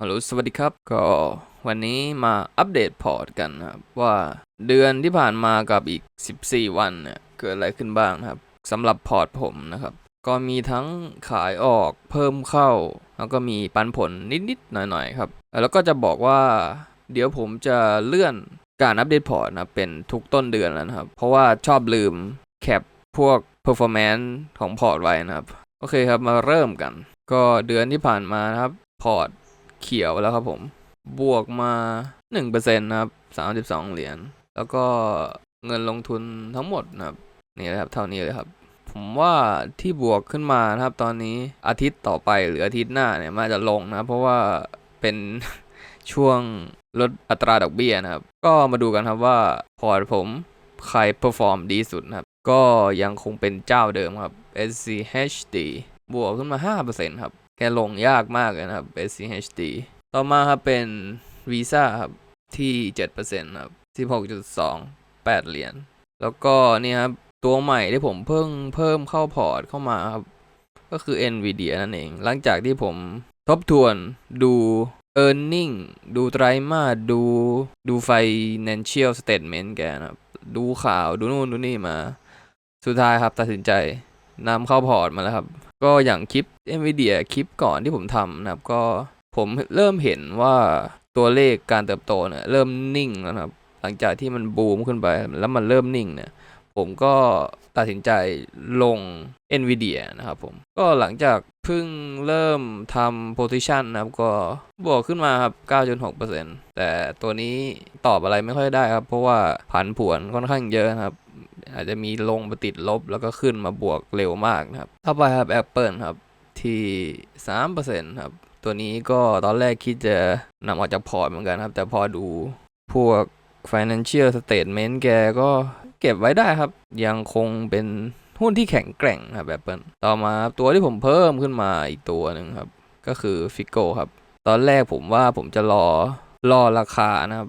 ฮัลโหลสวัสดีครับ ก็วันนี้มาอัปเดตพอร์ตกันนะครับ ว่าเดือนที่ผ่านมากับอีก 14 วันเนี่ยเกิดอะไรขึ้นบ้างนะครับสำหรับพอร์ตผมนะครับ ก็มีทั้งขายออกเพิ่มเข้า แล้วก็มีปันผลนิดๆหน่อยๆครับ แล้วก็จะบอกว่า เดี๋ยวผมจะเลื่อนการอัปเดตพอร์ตนะเป็นทุกต้นเดือนแล้วนะครับ เพราะว่าชอบลืมแคปพวก performance ของพอร์ตไว้นะครับ โอเคครับมาเริ่มกัน ก็เดือนที่ผ่านมานะครับพอร์ต เขียวแล้วครับผม บวกมา1%นะครับ 32 เหรียญ แล้วก็เงินลงทุนทั้งหมดนะครับนี่นะครับเท่านี้เลยครับ ผมว่าที่บวกขึ้นมานะครับ ตอนนี้อาทิตย์ต่อไปหรืออาทิตย์หน้าเนี่ยมันจะลงนะเพราะว่าเป็นช่วงลดอัตราดอกเบี้ยนะครับ ก็มาดูกันครับว่าพอร์ตผมใครเพอร์ฟอร์มดีสุดนะครับ ก็ยังคงเป็นเจ้าเดิมครับ SCHD บวกขึ้นมา 5%ครับ แกลงยากมากนะครับ SCHD ต่อมาครับเป็น Visa ครับที่ 7%ครับ 16.28 เหรียญ แล้วก็นี่ครับ ตัวใหม่ที่ผมเพิ่งเพิ่มเข้าพอร์ตเข้ามาครับ ก็คือ NVIDIA นั่นเอง หลังจากที่ผมทบทวนดู e a r n i n g ดูไตรมาสดูดู Financial Statement แกนะครับ ดูข่าวดูนู่นดูนี่มา สุดท้ายครับตัดสินใจนำเข้าพอร์ตมาแล้วครับ ก็อย่างคลิป NVIDIA คลิปก่อนที่ผมทำนะครับ ก็ผมเริ่มเห็นว่าตัวเลขการเติบโตเนี่ยเริ่มนิ่งแล้วนะครับ หลังจากที่มันบูมขึ้นไปแล้วมันเริ่มนิ่งเนี่ยผมก็ตัดสินใจลง NVIDIA นะครับผม ก็หลังจากเพิ่งเริ่มทำ position นะครับ ก็บวกขึ้นมาครับ 9.6%แต่ตัวนี้ตอบอะไรไม่ค่อยได้ครับ เพราะว่าผันผวนค่อนข้างเยอะนะครับ อาจจะมีลงไปติดลบแล้วก็ขึ้นมาบวกเร็วมากนะครับต่อไปครับ Apple ครับที่ 3%ครับ ตัวนี้ก็ตอนแรกคิดจะนำออกจากพอร์ตเหมือนกันครับ แต่พอดูพวก financial statement แกก็เก็บไว้ได้ครับ ยังคงเป็นหุ้นที่แข็งแกร่งครับ Apple ต่อมาตัวที่ผมเพิ่มขึ้นมาอีกตัวหนึ่งครับ ก็คือ Figo ครับ ตอนแรกผมว่าผมจะรอรอราคานะครับ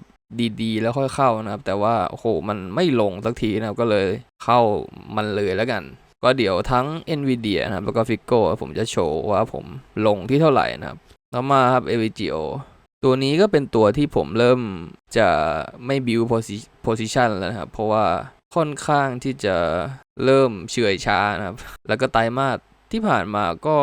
ดีๆ แล้วค่อยเข้านะครับ แต่ว่าโอ้โหมันไม่ลงสักทีนะครับก็เลยเข้ามันเลยแล้วกัน ก็เดี๋ยวทั้ง Nvidia นะครับแล้วก็ Figo ผมจะโชว์ว่าผมลงที่เท่าไหร่นะครับต่อมาครับ AVGO ตัวนี้ก็เป็นตัวที่ผมเริ่มจะไม่ build position แล้วนะครับ เพราะว่าค่อนข้างที่จะเริ่มเฉื่อยช้านะครับ แล้วก็ไตรมาสที่ผ่านมาก็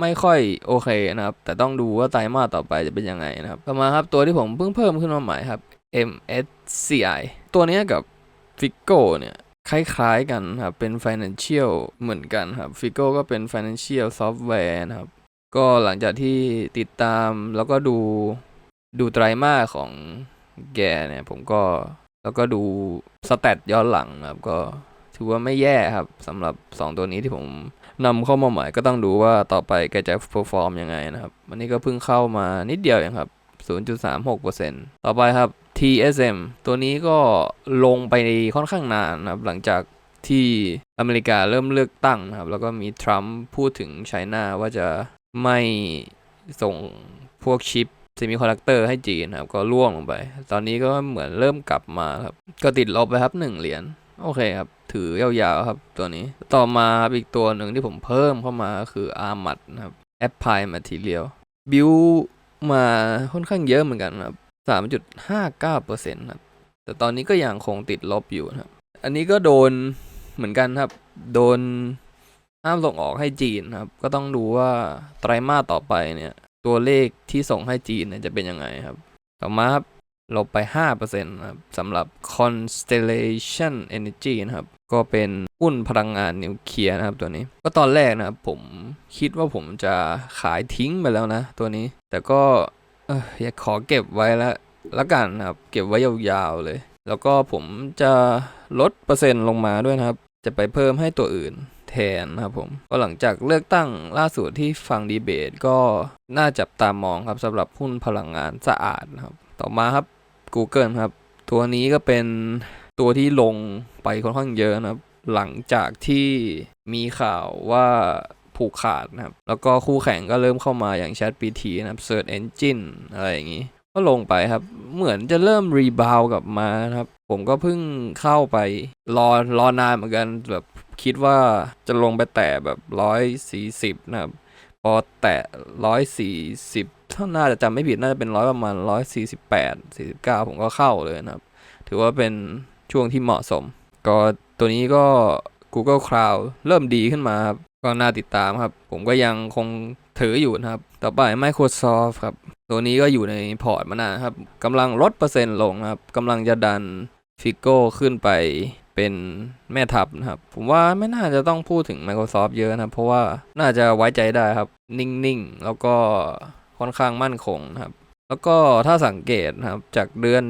ไม่ค่อยโอเคนะครับ แต่ต้องดูว่าไตรมาสต่อไปจะเป็นยังไงนะครับ ต่อมาครับตัวที่ผมเพิ่งเพิ่มขึ้นมาใหม่ครับ MSCI ตัวนี้กับ Figo เนี่ยคล้ายๆกันครับเป็น Financial เหมือนกันครับ Figo ก็เป็น Financial Software นะครับ ก็หลังจากที่ติดตามแล้วก็ดูดูไตรมาสของแกเนี่ยผมก็แล้วก็ดูสแตทย้อนหลังครับก็ถือว่าไม่แย่ครับสำหรับ 2 ตัวนี้ที่ผมนำเข้ามาใหม่ก็ต้องดูว่าต่อไปแกจะ perform ยังไงนะครับวันนี้ก็เพิ่งเข้ามานิดเดียวเองครับ 0.36%ต่อไปครับ TSM ตัวนี้ก็ลงไปค่อนข้างนานนะครับ หลังจากที่อเมริกาเริ่มเลือกตั้งนะครับ แล้วก็มีทรัมป์พูดถึงไชน่าว่าจะไม่ส่งพวกชิปเซมิคอนดักเตอร์ให้จีนครับ ก็ล่วงลงไป ตอนนี้ก็เหมือนเริ่มกลับมาครับ ก็ติดลบไปครับหนึ่งเหรียญโอเคครับ ถือยาวๆครับตัวนี้ต่อมาอีกตัวหนึ่งที่ผมเพิ่มเข้ามาคือ Armad นะครับ Apply Material บิวมาค่อนข้างเยอะเหมือนกันครับ 3.59%ครับ แต่ตอนนี้ก็ยังคงติดลบอยู่นะครับ อันนี้ก็โดนเหมือนกันครับ โดนห้ามส่งออกให้จีนครับ ก็ต้องดูว่าไตรมาสต่อไปเนี่ย ตัวเลขที่ส่งให้จีนเนี่ยจะเป็นยังไงครับ ต่อมาครับลบไป 5%นะครับสำหรับ Constellation Energy นะครับ ก็เป็นหุ้นพลังงานนิวเคลียร์นะครับตัวนี้ ก็ตอนแรกนะครับผมคิดว่าผมจะขายทิ้งไปแล้วนะ ตัวนี้ แต่ก็ เอออยากขอเก็บไว้แล้วละกันครับ เก็บไว้ยาวๆเลย แล้วก็ผมจะลดเปอร์เซ็นต์ลงมาด้วยนะครับ จะไปเพิ่มให้ตัวอื่นแทนนะครับผมก็หลังจากเลือกตั้งล่าสุดที่ฟังดีเบตก็น่าจับตามองครับสำหรับหุ้นพลังงานสะอาดนะครับ ต่อมาครับ Google ครับ ตัวนี้ก็เป็นตัวที่ลงไปค่อนข้างเยอะนะครับ หลังจากที่มีข่าวว่า ผูกขาดนะครับ แล้วก็คู่แข่งก็เริ่มเข้ามาอย่าง ChatGPT นะครับ Search Engine อะไรอย่างนี้ ก็ลงไปครับ เหมือนจะเริ่มรีบาวกลับมานะครับ ผมก็เพิ่งเข้าไปรอรอนานเหมือนกันแบบคิดว่าจะลงไปแตะแบบร้อยสี่สิบนะครับ พอแตะร้อยสี่สิบถ้าน่าจะจำไม่ผิดน่าจะเป็นร้อยประมาณร้อยสี่สิบแปดสี่สิบเก้าผมก็เข้าเลยนะครับ ถือว่าเป็นช่วงที่เหมาะสม ก็ตัวนี้ก็ Google Cloud เริ่มดีขึ้นมาครับ ก็น่าติดตามครับ ผมก็ยังคงถืออยู่นะครับ ต่อไป Microsoft ครับ ตัวนี้ก็อยู่ในพอร์ตมานานครับกำลังลดเปอร์เซ็นต์ลงครับกำลังจะดันฟิกโก้ขึ้นไปเป็นแม่ทัพนะครับ ผมว่าไม่น่าจะต้องพูดถึง Microsoft เยอะนะครับเพราะว่าน่าจะไว้ใจได้ครับ นิ่งๆ แล้วก็ค่อนข้างมั่นคงนะครับ แล้วก็ถ้าสังเกตนะครับจากเดือน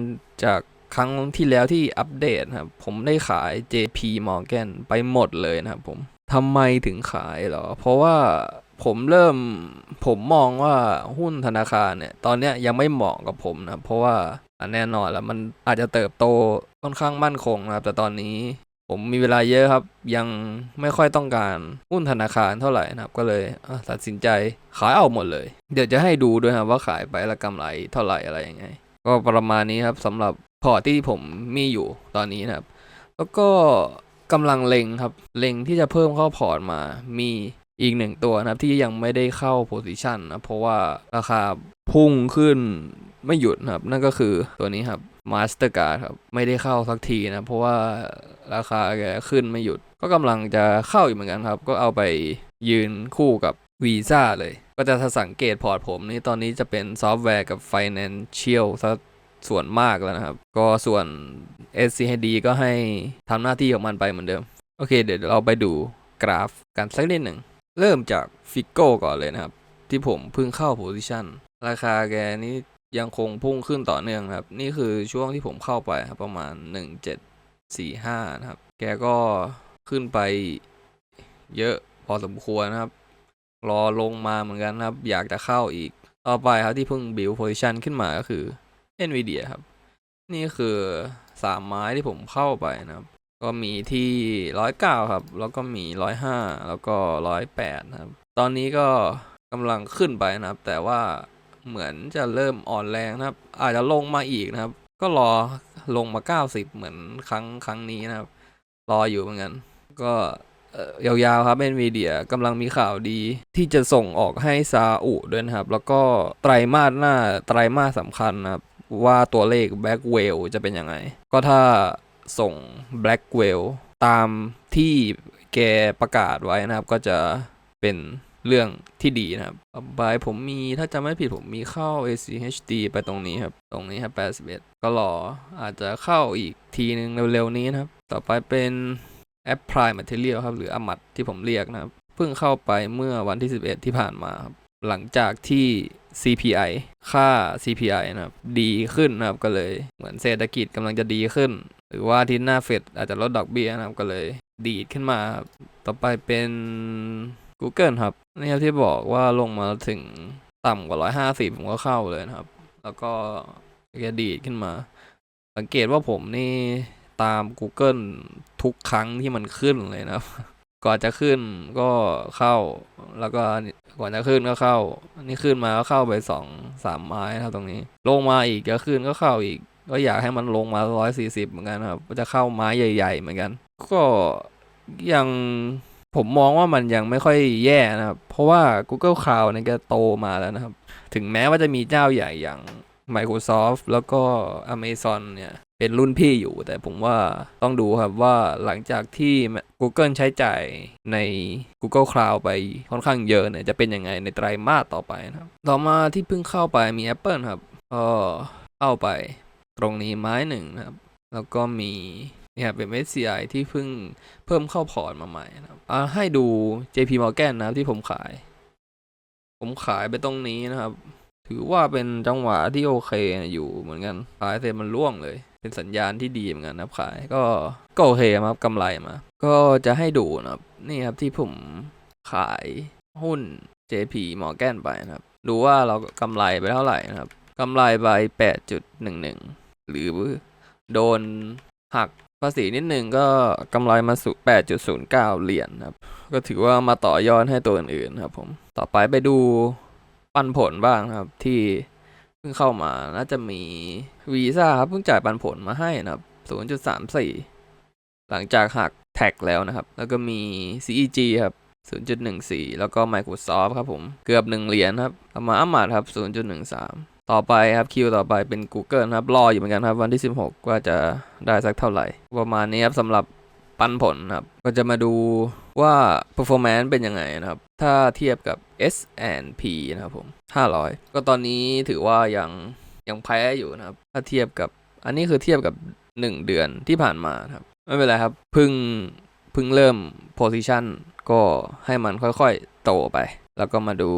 จากครั้งที่แล้วที่อัปเดตครับ ผมได้ขาย JP Morgan ไปหมดเลยนะครับผม ทำไมถึงขายเหรอ เพราะว่าผมเริ่มผมมองว่าหุ้นธนาคารเนี่ย ตอนเนี้ยยังไม่เหมาะกับผมนะ เพราะว่าแน่นอนแล้วมันอาจจะเติบโตค่อนข้างมั่นคงนะครับ แต่ตอนนี้ผมมีเวลาเยอะครับ ยังไม่ค่อยต้องการหุ้นธนาคารเท่าไหร่นะครับ ก็เลยตัดสินใจขายเอาหมดเลย เดี๋ยวจะให้ดูด้วยครับว่าขายไปแล้วกำไรเท่าไหร่อะไรยังไง ก็ประมาณนี้ครับสำหรับพอร์ตที่ผมมีอยู่ตอนนี้นะครับ แล้วก็ กำลังเล็งครับ เล็งที่จะเพิ่มเข้าพอร์ตมา มีอีกหนึ่งตัวนะครับที่ยังไม่ได้เข้าโพซิชันนะเพราะว่าราคาพุ่งขึ้นไม่หยุดนะครับ นั่นก็คือตัวนี้ครับ Mastercard ครับ ไม่ได้เข้าสักทีนะ เพราะว่าราคาแกขึ้นไม่หยุด ก็กำลังจะเข้าอีกเหมือนกันครับ ก็เอาไปยืนคู่กับวีซ่าเลย ก็จะสังเกตพอร์ตผมนี่ตอนนี้จะเป็นซอฟต์แวร์กับ Financial ซะ ส่วนมากแล้วนะครับ ก็ส่วน SCHD ก็ให้ทำหน้าที่ของมันไปเหมือนเดิม โอเค เดี๋ยวเราไปดูกราฟกันสักนิดหนึ่ง เริ่มจากฟิกโก้ก่อนเลยนะครับ ที่ผมเพิ่งเข้าโพซิชันราคาแกนี้ยังคงพุ่งขึ้นต่อเนื่องครับ นี่คือช่วงที่ผมเข้าไปครับประมาณ 1745 นะครับ แกก็ขึ้นไปเยอะพอสมควรนะครับ รอลงมาเหมือนกันครับ อยากจะเข้าอีก ต่อไปครับที่เพิ่งบิวโพซิชันขึ้นมาก็คือ NVIDIA ครับ นี่คือสามไม้ที่ผมเข้าไปนะครับ ก็มีที่ร้อยเก้าครับ แล้วก็มีร้อยห้าแล้วก็ร้อยแปดครับ ตอนนี้ก็กำลังขึ้นไปนะครับ แต่ว่าเหมือนจะเริ่มอ่อนแรงนะครับ อาจจะลงมาอีกนะครับ ก็รอลงมา 90 เหมือนครั้งครั้งนี้นะครับ รออยู่เหมือนกัน ก็เอ่อยาวๆครับ NVIDIA กำลังมีข่าวดีที่จะส่งออกให้ซาอุด้วยนะครับ แล้วก็ไตรมาสหน้าไตรมาสสำคัญนะครับ ว่าตัวเลข Black Whale จะเป็นยังไง ก็ถ้าส่ง Black Whale ตามที่แกประกาศไว้นะครับ ก็จะเป็นเรื่องที่ดีนะครับต่อไปผมมีถ้าจำไม่ผิดผมมีเข้า ACHD ไปตรงนี้ครับ ตรงนี้ครับ 81 ก็รออาจจะเข้าอีกทีนึงเร็วๆนี้นะครับ ต่อไปเป็น Apply Material ครับ หรือ AMAT ที่ผมเรียกนะครับ เพิ่งเข้าไปเมื่อวันที่ 11 ที่ผ่านมาครับ หลังจากที่ CPI ค่า CPI นะครับดีขึ้นนะครับก็เลยเหมือนเศรษฐกิจกำลังจะดีขึ้น หรือว่าที่หน้าเฟดอาจจะลดดอกเบี้ยนะครับก็เลยดีดขึ้นมา ต่อไปเป็น Google ครับนี่ครับที่บอกว่าลงมาถึงต่ำกว่า 150 ผมก็เข้าเลยนะครับ แล้วก็แกดีดขึ้นมา สังเกตว่าผมนี่ตาม Google ทุกครั้งที่มันขึ้นเลยนะครับ ก่อนจะขึ้นก็เข้า แล้วก็ก่อนจะขึ้นก็เข้า นี่ขึ้นมาก็เข้าไปสองสามไม้ครับตรงนี้ ลงมาอีกจะขึ้นก็เข้าอีก ก็อยากให้มันลงมาร้อยสี่สิบเหมือนกันครับจะเข้าไม้ใหญ่ ๆ เหมือนกัน ก็ยังผมมองว่ามันยังไม่ค่อยแย่นะครับ เพราะว่า Google Cloud เนี่ยก็โตมาแล้วนะครับ ถึงแม้ว่าจะมีเจ้าใหญ่อย่าง Microsoft แล้วก็ Amazon เนี่ย เป็นรุ่นพี่อยู่ แต่ผมว่าต้องดูครับว่าหลังจากที่ Google ใช้จ่ายใน Google Cloud ไปค่อนข้างเยอะเนี่ยจะเป็นยังไงในไตรมาสต่อไปนะครับ ต่อมาที่เพิ่งเข้าไปมี Apple ครับก็เข้าไปตรงนี้ไม้หนึ่งนะครับ แล้วก็มีเนี่ยเป็น SCI ที่เพิ่งเพิ่มเข้าพอร์ตมาใหม่นะครับอาให้ดู JP Morgan นะครับที่ผมขาย ผมขายไปตรงนี้นะครับ ถือว่าเป็นจังหวะที่โอเคอยู่เหมือนกันขายเสร็จมันร่วงเลย เป็นสัญญาณที่ดีเหมือนกันนะครับขายก็ก็โอเคครับกำไรมา ก็จะให้ดูนะครับนี่ครับที่ผมขายหุ้น JP Morgan ไปนะครับ ดูว่าเรากำไรไปเท่าไหร่นะครับกำไรไป 8.11 หรือโดนหักภาษีนิดนึงก็กำไรมาสู่8.09 เหรียญครับ ก็ถือว่ามาต่อยอดให้ตัวอื่นๆครับผม ต่อไปไปดู ปันผลบ้างครับ ที่เพิ่งเข้ามาน่าจะมีวีซ่าครับเพิ่งจ่ายปันผลมาให้นะครับ 0.34 หลังจากหักแท็กแล้วนะครับ แล้วก็มี CEG ครับ 0.14 แล้วก็ Microsoft ครับผมเกือบ1เหรียญครับต่อมาอัมมาดครับ 0.13 ต่อไปครับคิวต่อไปเป็น Google ครับ รออยู่เหมือนกันครับ วันที่ 16 ว่าจะได้สักเท่าไหร่ ประมาณนี้ครับสำหรับปันผลครับ ก็จะมาดูว่า performance เป็นยังไงนะครับ ถ้าเทียบกับ S&P นะครับผม 500 ก็ตอนนี้ถือว่ายังยังแพ้อยู่นะครับ ถ้าเทียบกับอันนี้คือเทียบกับ 1 เดือนที่ผ่านมาครับ ไม่เป็นไรครับเพึ่งเพึ่งเริ่ม position ก็ให้มันค่อยๆ โตไป แล้วก็มาดู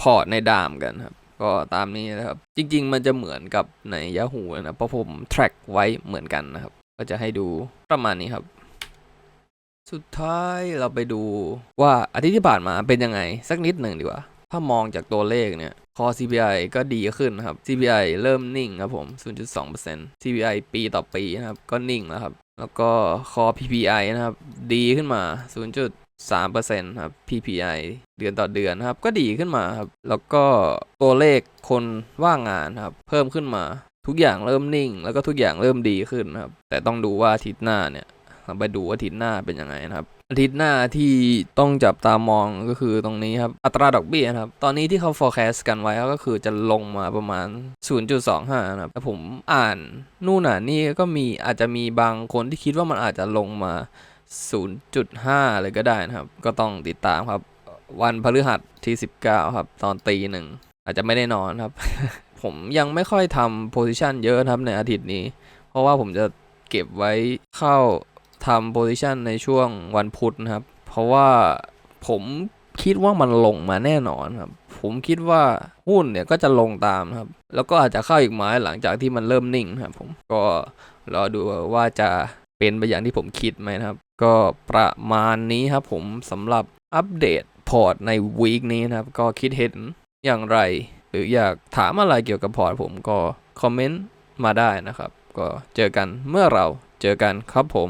พอร์ตในดามกันครับ ก็ตามนี้นะครับ จริง ๆ มันจะเหมือนกับใน Yahoo นะเพราะผม track ไว้เหมือนกันนะครับ ก็จะให้ดูประมาณนี้ครับ สุดท้ายเราไปดูว่าอาทิตย์ที่ผ่านมาเป็นยังไง สักนิดหนึ่งดีกว่า ถ้ามองจากตัวเลขเนี่ยคอ CPI ก็ดีขึ้นครับ CPI เริ่มนิ่งครับผม 0.2% CPI ปีต่อปีนะครับ ก็นิ่งแล้วครับ แล้วก็คอ PPI นะครับ ดีขึ้นมา 0.3%ครับ PPI เดือนต่อเดือนนะครับ ก็ดีขึ้นมาครับ แล้วก็ตัวเลขคนว่างงานครับ เพิ่มขึ้นมา ทุกอย่างเริ่มนิ่ง แล้วก็ทุกอย่างเริ่มดีขึ้นครับ แต่ต้องดูว่าอาทิตย์หน้าเนี่ย ไปดูอาทิตย์หน้าเป็นยังไงนะครับ อาทิตย์หน้าที่ต้องจับตามองก็คือตรงนี้ครับ อัตราดอกเบี้ยครับ ตอนนี้ที่เขา forecast กันไว้ก็คือจะลงมาประมาณ 0.25 นะครับแต่ผมอ่านนู่นน่ะนี่ก็มีอาจจะมีบางคนที่คิดว่ามันอาจจะลงมา 0.5 เลยก็ได้นะครับ ก็ต้องติดตามครับ วันพฤหัสที่ 19 ครับ ตอนตีหนึ่งอาจจะไม่ได้นอนครับ ผมยังไม่ค่อยทำ position เยอะครับในอาทิตย์นี้ เพราะว่าผมจะเก็บไว้เข้า ทำโพซิชันในช่วงวันพุธนะครับ เพราะว่าผมคิดว่ามันลงมาแน่นอนครับ ผมคิดว่าหุ้นเนี่ยก็จะลงตามครับ แล้วก็อาจจะเข้าอีกไม้หลังจากที่มันเริ่มนิ่งครับผมก็รอดูว่าจะเป็นไปอย่างที่ผมคิดไหมนะครับ ก็ประมาณนี้ครับผมสำหรับอัปเดตพอร์ตในวีคนี้นะครับ ก็คิดเห็นอย่างไร หรืออยากถามอะไรเกี่ยวกับพอร์ตผมก็คอมเมนต์มาได้นะครับ ก็เจอกันเมื่อเราเจอกันครับผม